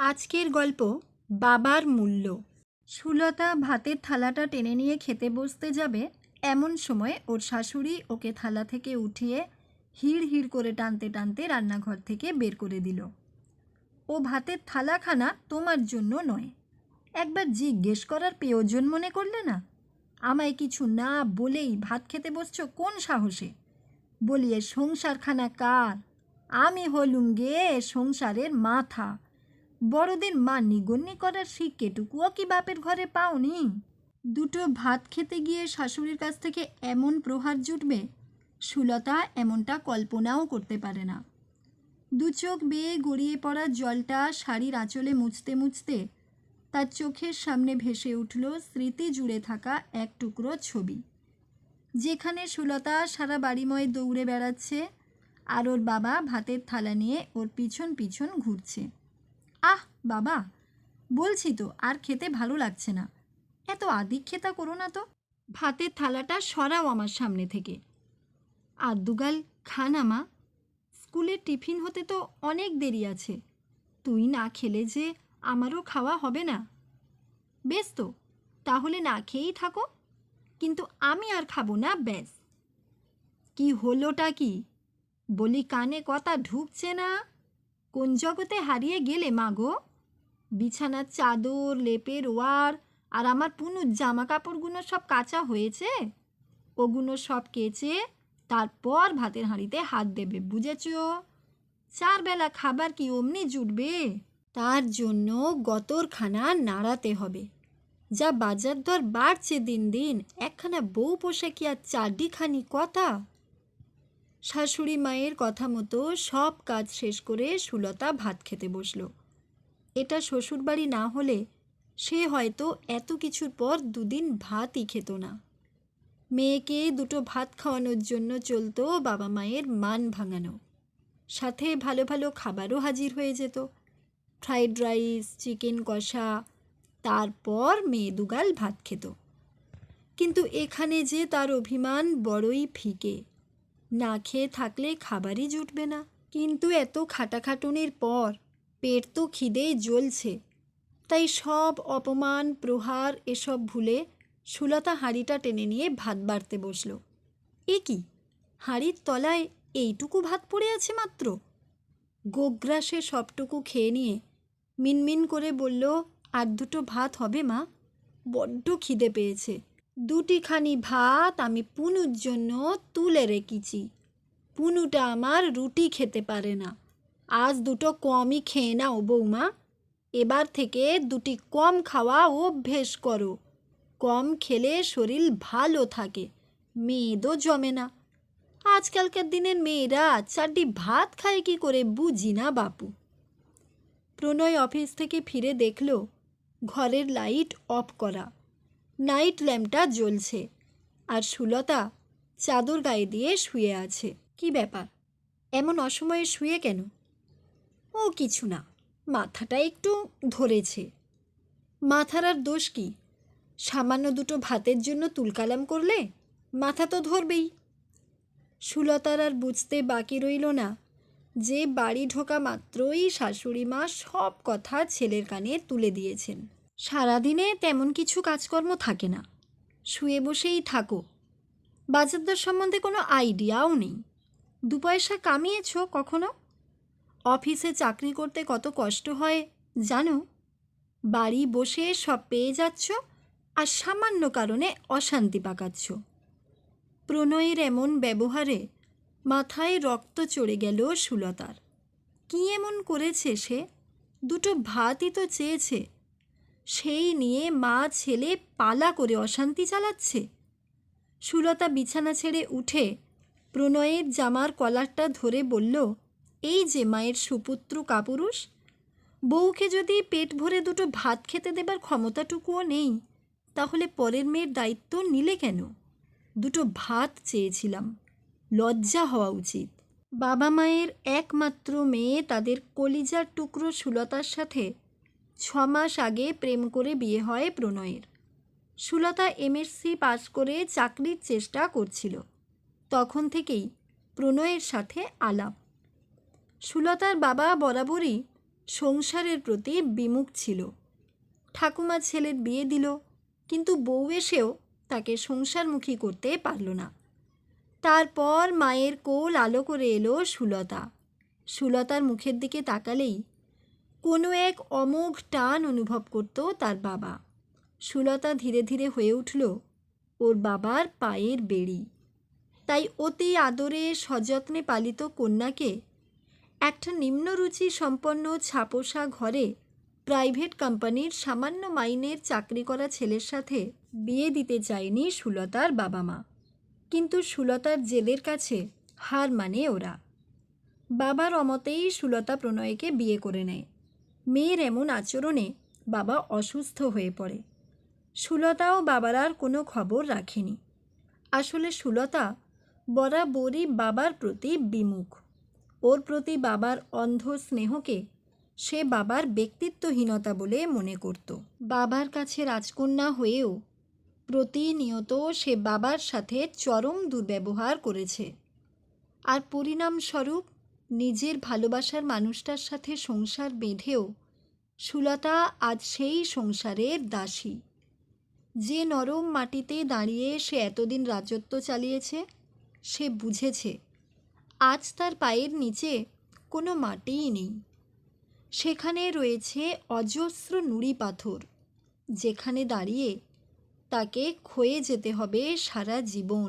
আজকের গল্প বাবার মূল্য। সুলতা ভাতের থালাটা টেনে নিয়ে খেতে বসতে যাবে এমন সময় ওর শাশুড়ি ওকে থালা থেকে উঠিয়ে হিড় হিড় করে টানতে টানতে রান্নাঘর থেকে বের করে দিল। ও ভাতের থালাখানা তোমার জন্য নয়। একবার জিজ্ঞেস করার প্রয়োজন মনে করলে না? আমায় কিছু না বলেই ভাত খেতে বসছো কোন সাহসে? বলিয়ে, সংসারখানা কার? আমি হলুম গে সংসারের মাথা। বড়দের মা নিগন্যি করার শিক্ষেটুকুও কি বাপের ঘরে পাওনি? দুটো ভাত খেতে গিয়ে শাশুড়ির কাছ থেকে এমন প্রহার জুটবে, সুলতা এমনটা কল্পনাও করতে পারে না। দু চোখ বেয়ে গড়িয়ে পড়া জলটা শাড়ির আঁচলে মুছতে মুছতে তার চোখের সামনে ভেসে উঠল স্মৃতি জুড়ে থাকা এক টুকরো ছবি। যেখানে সুলতা সারা বাড়িময় দৌড়ে বেড়াচ্ছে আর ওর বাবা ভাতের থালা নিয়ে ওর পিছন পিছন ঘুরছে। আহ, বাবা, বলছি তো, আর খেতে ভালো লাগছে না। এত আদিক্ষেতা করো না তো। ভাতের থালাটা সরাও আমার সামনে থেকে। আর দুগাল খানা মা। স্কুলের টিফিন হতে তো অনেক দেরি আছে। তুই না খেলে যে আমারও খাওয়া হবে না। বেশ তো, তাহলে না খেয়েই থাকো। কিন্তু আমি আর খাব না, ব্যাস। কি হলোটা কি? বলি কানে কথা ঢুকছে না। কোন জগতে হারিয়ে গেলে, মা গো? বিছানার চাদর, লেপের ওয়ার আর আমার পুনুর জামা কাপড়গুলো সব কাঁচা হয়েছে? ওগুলো সব কেচে তারপর ভাতের হাঁড়িতে হাত দেবে, বুঝেছ? চার বেলা খাবার কি অমনি জুটবে? তার জন্য গতরখানা নাড়াতে হবে। যা বাজার দর বাড়ছে দিন দিন, একখানা বউ পোষে কি আর চারডিখানি কথা। শাশুড়ি মায়ের কথা মতো সব কাজ শেষ করে সুলতা ভাত খেতে বসল। এটা শ্বশুরবাড়ি না হলে সে হয়তো এত কিছুর পর দুদিন ভাতই খেত না। মেয়েকে দুটো ভাত খাওয়ানোর জন্য চলতো বাবা মায়ের মান ভাঙানো। সাথে ভালো ভালো খাবারও হাজির হয়ে যেত। ফ্রাইড রাইস, চিকেন কষা, তারপর মেয়ে দুগাল ভাত খেত। কিন্তু এখানে যে তার অভিমান বড়ই ফিকে। না খেয়ে থাকলে খাবারই জুটবে না। কিন্তু এত খাটাখাটুনির পর পেট তো খিদেই জ্বলছে। তাই সব অপমান, প্রহার এসব ভুলে সুলতা হাঁড়িটা টেনে নিয়ে ভাত বাড়তে বসল। এ কি? হাঁড়ির তলায় এইটুকু ভাত পড়ে আছে মাত্র? গোগ্রাসে সবটুকু খেয়ে নিয়ে মিনমিন করে বলল, আর দুটো ভাত হবে মা। বড্ড খিদে পেয়েছে। দুটিখানি ভাত আমি পুনুর জন্য তুলে রেখেছি। পুনুটা আমার রুটি খেতে পারে না। আজ দুটো কমই খেয়ে নাও বৌমা। এবার থেকে দুটি কম খাওয়া অভ্যেস করো। কম খেলে শরীর ভালো থাকে, মেয়েদও জমে না। আজকালকার দিনের মেয়েরা চারটি ভাত খায় কি করে বুঝি না বাপু। প্রণয় অফিস থেকে ফিরে দেখল, ঘরের লাইট অফ করা। নাইট ল্যাম্পটা জ্বলছে আর সুলতা চাদর গায়ে দিয়ে শুয়ে আছে। কি ব্যাপার? এমন অসময়ে শুয়ে কেন? ও কিছু না, মাথাটা একটু ধরেছে। মাথার আর দোষ কি? সামান্য দুটো ভাতের জন্য তুলকালাম করলে মাথা তো ধরবেই। সুলতার আর বুঝতে বাকি রইল না যে বাড়ি ঢোকা মাত্রই শাশুড়ি মা সব কথা ছেলের কানে তুলে দিয়েছেন। সারাদিনে তেমন কিছু কাজকর্ম থাকে না। শুয়ে বসেই থাকো। বাজারদার সম্বন্ধে কোনো আইডিয়াও নেই। দু পয়সা কামিয়েছ কখনো? অফিসে চাকরি করতে কত কষ্ট হয়, জানো? বাড়ি বসে সব পেয়ে যাচ্ছ আর সামান্য কারণে অশান্তি পাকাচ্ছ। প্রণয়ের এমন ব্যবহারে মাথায় রক্ত চড়ে গেল সুলতার। কী এমন করেছে সে? দুটো ভাতই তো চেয়েছে। সেই নিয়ে মা ছেলে পালা করে অশান্তি চালাচ্ছে। সুলতা বিছানা ছেড়ে উঠে প্রণয়ের জামার কলারটা ধরে বলল, এই যে মায়ের সুপুত্র কাপুরুষ, বউকে যদি পেট ভরে দুটো ভাত খেতে দেবার ক্ষমতাটুকুও নেই, তাহলে পরের মেয়ের দায়িত্ব নিলে কেন? দুটো ভাত চেয়েছিলাম, লজ্জা হওয়া উচিত। বাবা মায়ের একমাত্র মেয়ে তাদের কলিজার টুকরো সুলতার সাথে ছ মাস আগে প্রেম করে বিয়ে হয় প্রণয়ের। সুলতা এমএসসি পাস করে চাকরির চেষ্টা করছিল। তখন থেকেই প্রণয়ের সাথে আলাপ। সুলতার বাবা বরাবরই সংসারের প্রতি বিমুখ ছিল। ঠাকুমা ছেলের বিয়ে দিল, কিন্তু বউ এসেও তাকে সংসারমুখী করতে পারল না। তারপর মায়ের কোল আলো করে এলো সুলতা। সুলতার মুখের দিকে তাকালেই কোনো এক অমোঘ টান অনুভব করত তার বাবা। সুলতা ধীরে ধীরে হয়ে উঠল, ওর বাবার পায়ের বেড়ি। তাই অতি আদরে সযত্নে পালিত কন্যাকে একটা নিম্নরুচি সম্পন্ন ছাপোষা ঘরে প্রাইভেট কোম্পানির সামান্য মাইনের চাকরি করা ছেলের সাথে বিয়ে দিতে চায়নি সুলতার বাবা মা। কিন্তু সুলতার জেলের কাছে হার মানে ওরা। বাবার অমতেই সুলতা প্রণয়কে বিয়ে করে নেয়। মেয়ের এমন আচরণে বাবা অসুস্থ হয়ে পড়ে। সুলতাও বাবার আর কোনো খবর রাখেনি। আসলে সুলতা বরাবরই বাবার প্রতি বিমুখ। ওর প্রতি বাবার অন্ধ স্নেহকে সে বাবার ব্যক্তিত্বহীনতা বলে মনে করত। বাবার কাছে রাজকন্যা হয়েও প্রতিনিয়ত সে বাবার সাথে চরম দুর্ব্যবহার করেছে। আর পরিণামস্বরূপ নিজের ভালোবাসার মানুষটার সাথে সংসার বেঁধেও সুলতা আজ সেই সংসারের দাসী। যে নরম মাটিতে দাঁড়িয়ে সে এতদিন রাজত্ব চালিয়েছে, সে বুঝেছে, আজ তার পায়ের নিচে কোনো মাটিই নেই। সেখানে রয়েছে অজস্র নুড়ি পাথর, যেখানে দাঁড়িয়ে তাকে ক্ষয়ে যেতে হবে সারা জীবন।